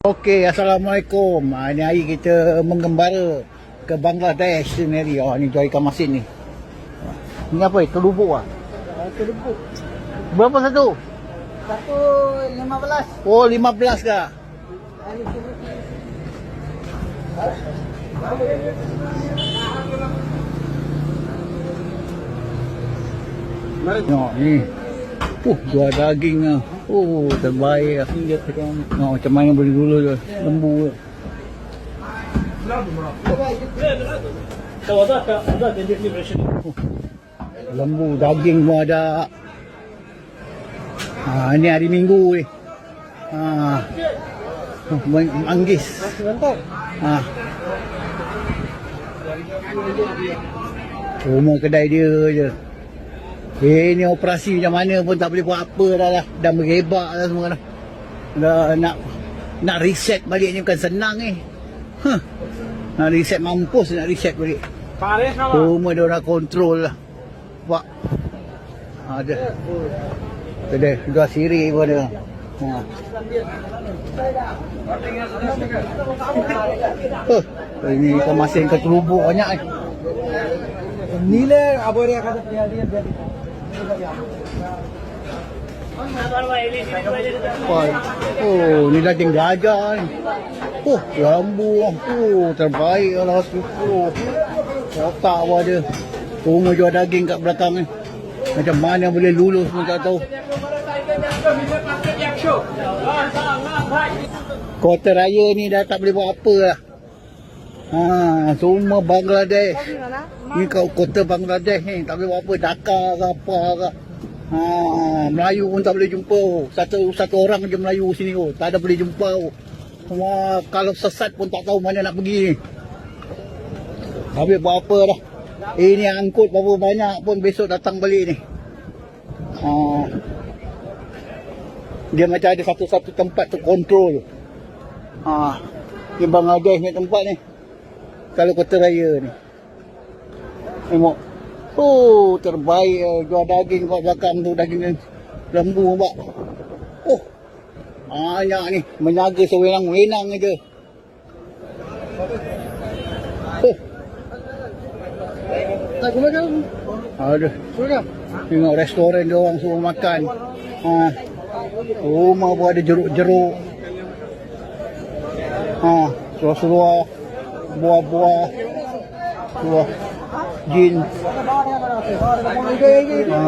Okey, Assalamualaikum. Ha, ini hari kita menggembara ke Bangladesh sendiri. Oh, ni jual ikan masin ni. Ni apa? Terlubuk ah. Terlebuk. Berapa satu? Satu lima belas. Oh, 15 ke? Tengok ni. Uh, jual daging ah. Oh, terbaik ah. Oh, macam mana boleh dulu je. Lembu je. Lembu, daging pun ada. Ha, ni hari Minggu ni. Ha. Mang- Manggis. Ha. Rumah kedai dia je. Eh ni operasi macam mana pun tak boleh buat apa dah lah Dah merebak lah semua dah. Dah nak Nak reset balik ni bukan senang eh Huh Nak reset mampus nak reset balik Semua dia orang kontrol lah pak Ada Ada Dua siri pun ada Ha. Huh. Ini kau masih kau banyak eh. Nilai apa dia kata dia dia. Oh, ni daging gajah ni. Oh, lambu. Oh, terbaik lah. Oh, otak pun ada. Rumah jual daging kat belakang ni. Macam mana boleh lulus pun tak tahu. Kota raya ni dah tak boleh buat apa lah. Ha, semua Bangladesh. Ni kau kota Bangladesh ni tak boleh buat apa. Dhaka ke apa ke. Ha, Melayu pun tak boleh jumpa. Satu satu orang je Melayu sini oh. Tak ada boleh jumpa. Semua kalau sesat pun tak tahu mana nak pergi. Habis buat apa dah. Eh ni angkut berapa banyak pun besok datang balik ni. Ha, dia macam ada satu-satu tempat tu kontrol. Ha, ni Bangladesh ni tempat ni. Kalau kota raya ni. Tengok. Oh, terbaik eh. jual daging kat belakang tu daging lembu nampak. Oh. Banyak ni, menyaga sewenang-wenang aja. Oh. Tak kan? Ada. Sudah. Tengok restoran dia orang semua makan. Ha. Rumah pun ada jeruk-jeruk. Ha, seluar-seluar. Buah-buah. Buah. Jin. Ini ini ini